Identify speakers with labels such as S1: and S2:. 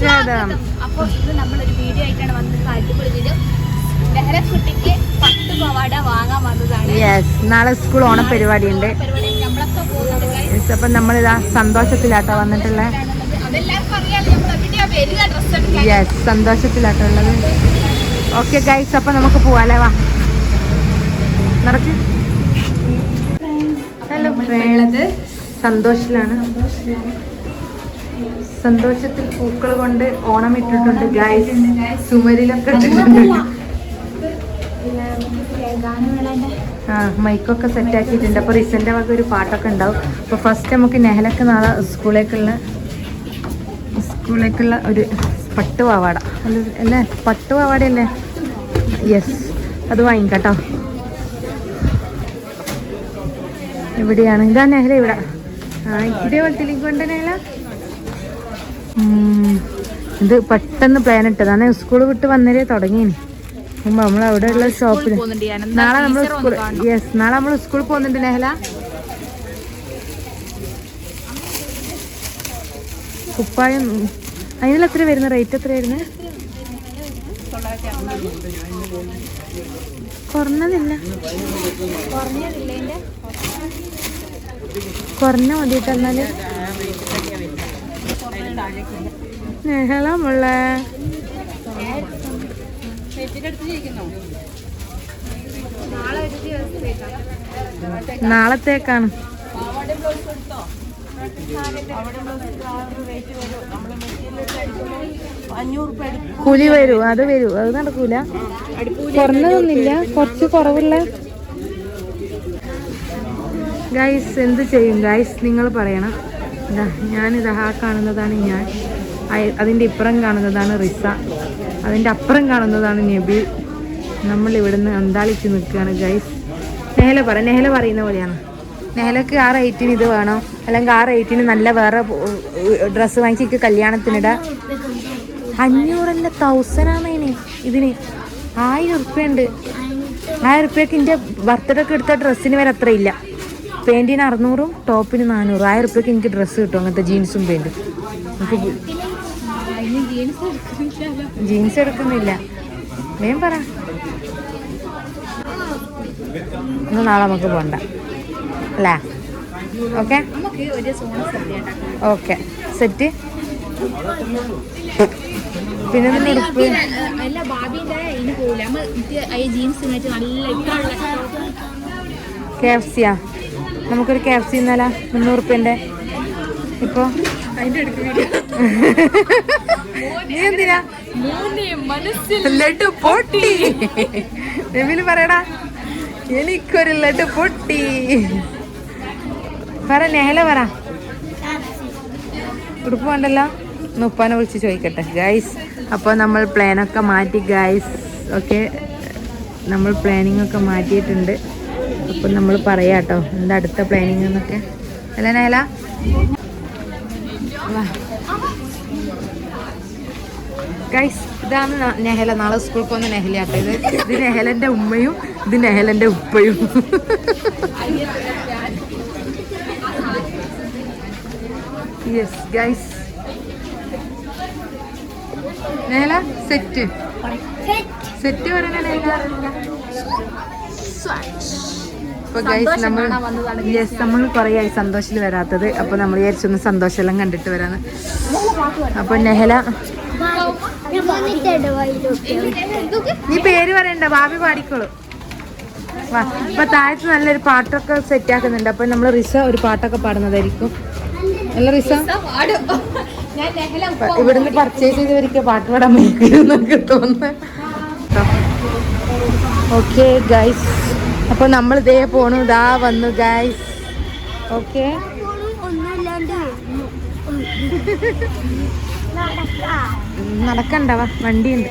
S1: സ്വാഗതം
S2: അപ്പോൾ ഇത് നമ്മളൊരു വീഡിയോ ആയിട്ടാണ് വന്നത്. അടിപൊളി വീഡിയോ നെഹ്റ കുട്ടിക്ക് പത്ത് പവാട വാങ്ങാൻ വന്നതാണ്.
S1: യെസ് നാളെ സ്കൂൾ ഓണ പരിപാടി. ഉണ്ട്
S2: നമ്മളൊക്കെ പോകുന്നത്.
S1: അപ്പൊ നമ്മളിതാ സന്തോഷത്തിലാട്ടോ വന്നിട്ടുള്ള. യെസ് സന്തോഷത്തിലാട്ടോ ഉള്ളത്. ഓക്കെ ഗൈസ് അപ്പൊ നമുക്ക് പോവാലേ വാ. നടക്ക്. ഹലോ
S2: സന്തോഷത്തിലാണ്
S1: സന്തോഷിലാണ്. സന്തോഷത്തിൽ പൂക്കൾ കൊണ്ട് ഓണം ഇട്ടിട്ടുണ്ട് ഗായ്സ് ഇട്ടിട്ടുണ്ട്
S2: ഗാനമേളന്റെ
S1: ആ മൈക്കൊക്കെ സെറ്റ് ആക്കിയിട്ടുണ്ട്. അപ്പോൾ റിസന്റെ വക ഒരു പാട്ടൊക്കെ ഉണ്ടാവും. അപ്പോൾ ഫസ്റ്റ് നമുക്ക് നെഹലൊക്കെ നാളെ സ്കൂളിലേക്കുള്ള സ്കൂളിലേക്കുള്ള ഒരു പട്ട് പാവാട അല്ല? അല്ലേ പട്ട് പാവാടയല്ലേ യെസ് അത് വാങ്ങിക്കട്ടോ ഇവിടെയാണ്. ഇതാ നെഹല ഇവിടെ. ആ ഇതേപോലത്തെ ലിങ്ക് കൊണ്ട് നെഹല? ഇത് പെട്ടെന്ന് പ്ലാൻ ഇട്ടതാണ്. സ്കൂൾ വിട്ട് വന്നേരേ തുടങ്ങിയിന്. നമ്മൾ അവിടെയുള്ള ഷോപ്പിൽ
S2: പോകുന്നുണ്ട് ഞാൻ
S1: നാളെ നമ്മൾ സ്കൂൾ യെസ് നാളെ നമ്മൾ സ്കൂളിൽ പോകുന്നുണ്ട് നെഹല. കുപ്പായം അതിനുള്ള എത്ര വരുന്ന? റേറ്റ് എത്ര വരുന്നത് കുറഞ്ഞതില്ല. കുറഞ്ഞ മതി എന്നാൽ നെഹല മുള്ളേ നാളത്തേക്കാണ്. കൂലി വരൂ അത് വരൂ. അത് നടക്കൂല. കുറഞ്ഞതൊന്നുമില്ല കുറച്ച് കുറവുള്ള ഗൈസ് എന്ത് ചെയ്യും? ഗൈസ് നിങ്ങൾ പറയണം. ഞാനിതാ ആ കാണുന്നതാണ് ഞാൻ. അതിന്റെ ഇപ്പുറം കാണുന്നതാണ് റിസ. അതിന്റെ അപ്പുറം കാണുന്നതാണ് നബി. നമ്മൾ ഇവിടുന്ന് അന്താളിച്ച് നിൽക്കുകയാണ് ഗൈസ് നെഹല പറ നെഹല പറയുന്ന പോലെയാണ്. നെഹലക്ക് ആ റേറ്റിന് ഇത് വേണം? അല്ലെങ്കിൽ ആ റേറ്റിന് നല്ല വേറെ ഡ്രസ്സ് വാങ്ങിച്ചിട്ട് കല്യാണത്തിനിടാ? അഞ്ഞൂറല്ല തൗസൻഡ് ആണ് ഇതിന്. ഇതിന് ആയിരം ഉറുപ്പ്യ ഉണ്ട്. ആയിരം ഉറുപ്പ്യക്ക് എന്റെ ബർത്ത്ഡേ എടുത്ത ഡ്രസ്സിന് വരെ അത്ര ഇല്ല പാന്റിന് അറുന്നൂറും ടോപ്പിന് നാനൂറും. ആയിരം റുപ്യക്ക് എനിക്ക് ഡ്രസ്സ് കിട്ടും അങ്ങനത്തെ ജീൻസും പാന്റും എനിക്ക്
S2: ജീൻസ് എടുക്കുന്നില്ല.
S1: വേം പറ. എന്നാ നാളെ നമുക്ക് പോണ്ട. അല്ലേ? ഓക്കെ? ഓക്കെ. സെറ്റ്? പിന്നെ ഉടുപ്പ്? കെ എഫ് സിയാ നമുക്കൊരു കെ എഫ് സി ഇന്നല മുന്നൂറ് റുപ്യന്റെ ഇപ്പോൾ പറയടാ എനിക്കൊരു ലഡു പൊട്ടി. പറ നെഹല പറ. ഉടുപ്പ് വേണ്ടല്ലോ? ഉപ്പാനെ വിളിച്ച് ചോദിക്കട്ടെ ഗൈസ് അപ്പോൾ നമ്മൾ പ്ലാനൊക്കെ മാറ്റി ഗൈസ് ഓക്കെ നമ്മൾ പ്ലാനിങ് ഒക്കെ മാറ്റിയിട്ടുണ്ട്. അപ്പം നമ്മൾ പറയാം കേട്ടോ എന്താ അടുത്ത പ്ലാനിങ് എന്നൊക്കെ. അല്ല നേല ഗൈസ് ഇതാണ് നെഹല. നാളെ സ്കൂളിൽ പോകുന്ന നെഹലയാട്ടോ ഇത്. ഇത് നെഹലന്റെ ഉമ്മയും ഇത് നെഹലന്റെ ഉപ്പയും. Yes guys Nehala set set പറയണ നെഹല. അപ്പൊ ഗൈസ് നമ്മൾ യെസ് നമ്മൾ കുറേ ആയി സന്തോഷത്തിൽ വരാത്തത്. അപ്പൊ നമ്മൾ വിചാരിച്ചൊന്ന് സന്തോഷമെല്ലാം കണ്ടിട്ട് വരാന്ന്. അപ്പൊ നെഹല നീ പേര് പറയണ്ട ഭാവി പാടിക്കോളൂ. വാ ഇപ്പൊ താഴത്ത് നല്ലൊരു പാട്ടൊക്കെ സെറ്റ് ആക്കുന്നുണ്ട്. അപ്പൊ നമ്മൾ റിസ ഒരു പാട്ടൊക്കെ പാടുന്നതായിരിക്കും. അല്ല റിസ? ഇവിടുന്ന് പർച്ചേസ് ചെയ്തവർക്ക് പാട്ട് പാടാൻ നോക്കി തോന്നുന്നു. ഓക്കെ ഗൈസ് അപ്പൊ നമ്മൾ ഇതേ പോണു. ഇതാ വന്നു ഗൈസ് ഓക്കെ നടക്കണ്ട വാ വണ്ടിയുണ്ട്.